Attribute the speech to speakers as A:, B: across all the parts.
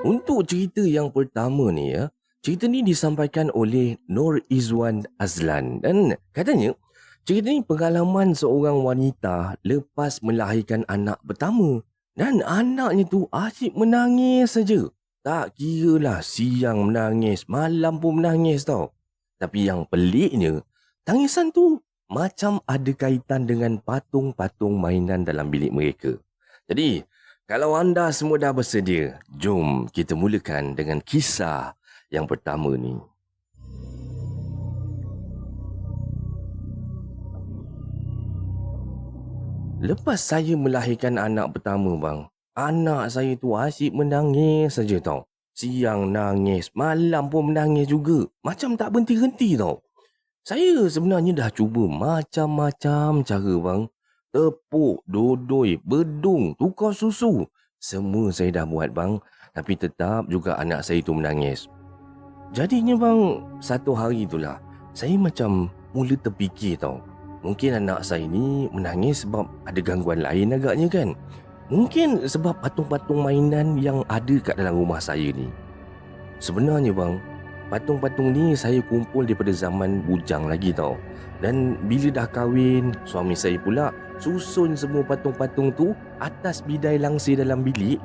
A: Untuk cerita yang pertama ni ya, cerita ni disampaikan oleh Nur Izwan Azlan dan katanya cerita ni pengalaman seorang wanita lepas melahirkan anak pertama dan anaknya tu asyik menangis saja. Tak kira lah siang menangis, malam pun menangis tau. Tapi yang peliknya, tangisan tu macam ada kaitan dengan patung-patung mainan dalam bilik mereka. Jadi, kalau anda semua dah bersedia, jom kita mulakan dengan kisah yang pertama ni. Lepas saya melahirkan anak pertama bang, anak saya tu asyik menangis saja tau. Siang nangis, malam pun menangis juga. Macam tak berhenti-henti tau. Saya sebenarnya dah cuba macam-macam cara bang. Tepuk, dodoi, bedung, tukar susu. Semua saya dah buat bang. Tapi tetap juga anak saya tu menangis. Jadinya bang, satu hari itulah. Saya macam mula terfikir tau. Mungkin anak saya ni menangis sebab ada gangguan lain agaknya kan. Mungkin sebab patung-patung mainan yang ada kat dalam rumah saya ni. Sebenarnya bang, patung-patung ni saya kumpul daripada zaman bujang lagi tau. Dan bila dah kahwin, suami saya pula susun semua patung-patung tu atas bidai langsir dalam bilik.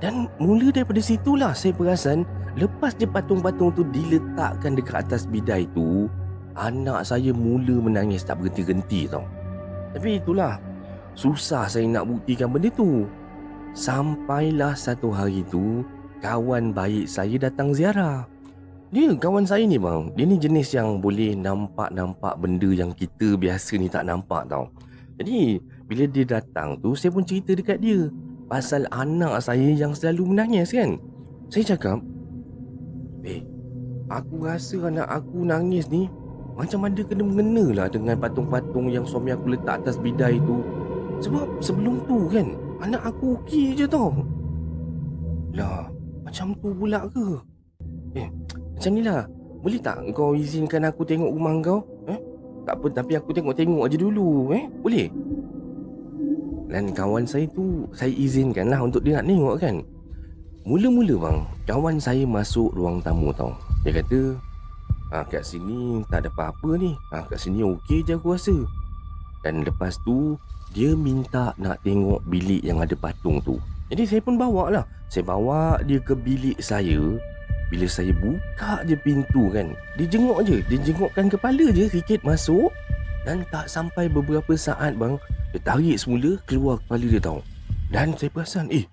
A: Dan mula daripada situlah saya perasan lepas je patung-patung tu diletakkan dekat atas bidai tu, anak saya mula menangis tak berhenti-henti tau. Tapi itulah, susah saya nak buktikan benda tu. Sampailah satu hari tu, kawan baik saya datang ziarah. Dia kawan saya ni bang, dia ni jenis yang boleh nampak-nampak benda yang kita biasa ni tak nampak tau. Jadi, bila dia datang tu, saya pun cerita dekat dia. Pasal anak saya yang selalu menangis kan. Saya cakap, Eh, aku rasa anak aku nangis ni macam ada kena-mengena lah dengan patung-patung yang suami aku letak atas bidai tu. Sebab sebelum tu kan, anak aku okey je tau. Lah, macam tu pula ke? Macam lah. Boleh tak kau izinkan aku tengok rumah kau? Eh? Tak apa, tapi aku tengok-tengok aja dulu. Eh, boleh? Dan kawan saya tu, saya izinkan lah untuk dia nak tengok kan. Mula-mula bang, kawan saya masuk ruang tamu tau. Dia kata, ah, kat sini tak ada apa-apa ni. Ah, kat sini okey je aku rasa. Dan lepas tu, dia minta nak tengok bilik yang ada patung tu. Jadi saya pun bawa lah. Saya bawa dia ke bilik saya. Bila saya buka je pintu kan, dia jenguk je. Dia jengukkan kepala je sikit masuk. Dan tak sampai beberapa saat bang, dia tarik semula keluar kepala dia tau. Dan saya perasan, eh,